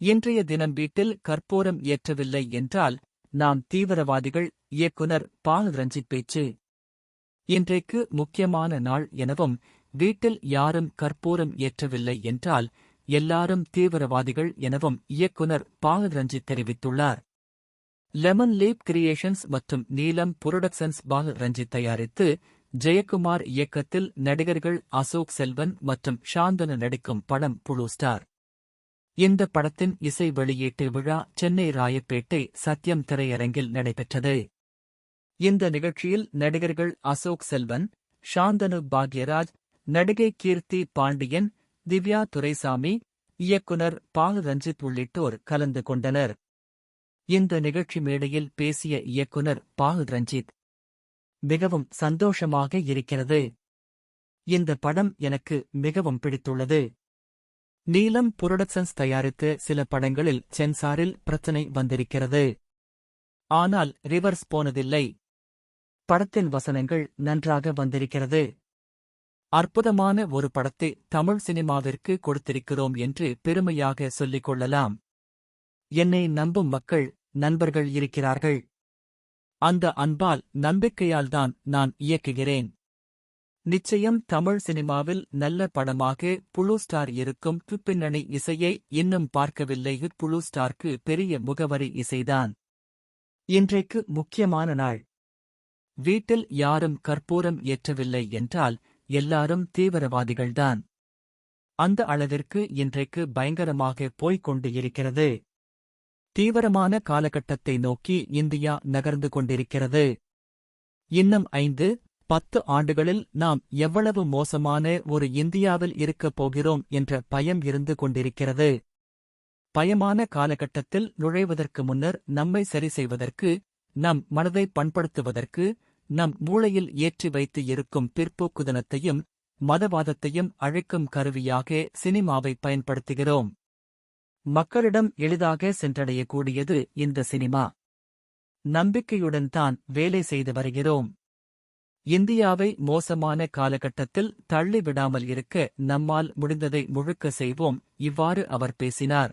இன்றைய தினம் வீட்டில் கற்பூரம் ஏற்றவில்லை என்றால் நாம் தீவிரவாதிகள் இயக்குனர் பால் ரஞ்சித் பேச்சு. இன்றைக்கு முக்கியமான நாள் எனவும் வீட்டில் யாரும் கற்பூரம் ஏற்றவில்லை என்றால் எல்லாரும் தீவிரவாதிகள் எனவும் இயக்குனர் பால் ரஞ்சித் தெரிவித்துள்ளார். லெமன் லீப் கிரியேஷன்ஸ் மற்றும் நீலம் புரொடக்ஷன்ஸ் பால் ரஞ்சித் தயாரித்து ஜெயக்குமார் இயக்கத்தில் நடிகர்கள் அசோக் செல்வன் மற்றும் சாந்தனு நடிக்கும் படம் புளூ ஸ்டார். இந்த படத்தின் இசை வெளியீட்டு விழா சென்னை ராயப்பேட்டை சத்யம் திரையரங்கில் நடைபெற்றது. இந்த நிகழ்ச்சியில் நடிகர்கள் அசோக் செல்வன் சாந்தனு பாக்யராஜ் நடிகை கீர்த்தி பாண்டியன் திவ்யா துரைசாமி இயக்குனர் பால் ரஞ்சித் உள்ளிட்டோர் கலந்து கொண்டனர். இந்த நிகழ்ச்சி மேடையில் பேசிய இயக்குனர் பால் ரஞ்சித் மிகவும் சந்தோஷமாக இருக்கிறது. இந்த படம் எனக்கு மிகவும் பிடித்துள்ளது. நீலம் புரொடக்ஷன்ஸ் தயாரித்த சில படங்களில் சென்சாரில் பிரச்சனை வந்திருக்கிறது. ஆனால் ரிவர்ஸ் போனதில்லை. படத்தின் வசனங்கள் நன்றாக வந்திருக்கிறது. அற்புதமான ஒரு படத்தை தமிழ் சினிமாவிற்கு கொடுத்திருக்கிறோம் என்று பெருமையாக சொல்லிக் கொள்ளலாம். என்னை நம்பும் மக்கள் நண்பர்கள் இருக்கிறார்கள். அந்த அன்பால் நம்பிக்கையால்தான் நான் இயக்குகிறேன். நிச்சயம் தமிழ் சினிமாவில் நல்ல படமாக புளு ஸ்டார் இருக்கும் பின்னணி இசையை இன்னும் பார்க்கவில்லை. புளு ஸ்டார்க்கு பெரிய முகவரி இசைதான். இன்றைக்கு முக்கியமான நாள். வீட்டில் யாரும் கற்பூரம் ஏற்றவில்லை என்றால் எல்லாரும் தீவிரவாதிகள்தான். அந்த அளவிற்கு இன்றைக்கு பயங்கரமாக போய்க் கொண்டு இருக்கிறது. தீவிரமான காலகட்டத்தை நோக்கி இந்தியா நகர்ந்து கொண்டிருக்கிறது. இன்னும் ஐந்து பத்து ஆண்டுகளில் நாம் எவ்வளவு மோசமான ஒரு இந்தியாவில் இருக்கப் போகிறோம் என்ற பயம் இருந்து கொண்டிருக்கிறது. பயமான காலகட்டத்தில் நுழைவதற்கு முன்னர் நம்மை சரி செய்வதற்கு நம் மனதை பண்படுத்துவதற்கு நம் மூளையில் ஏற்றி வைத்து இருக்கும் பிற்போக்குதனத்தையும் மதவாதத்தையும் அழைக்கும் கருவியாக சினிமாவை பயன்படுத்துகிறோம். மக்களிடம் எளிதாக சென்றடையக்கூடியது இந்த சினிமா. நம்பிக்கையுடன் தான் வேலை செய்து வருகிறோம். இந்தியாவை மோசமான காலகட்டத்தில் தள்ளிவிடாமல் இருக்க நம்மால் முடிந்ததை முழுக்க செய்வோம் இவ்வாறு அவர் பேசினார்.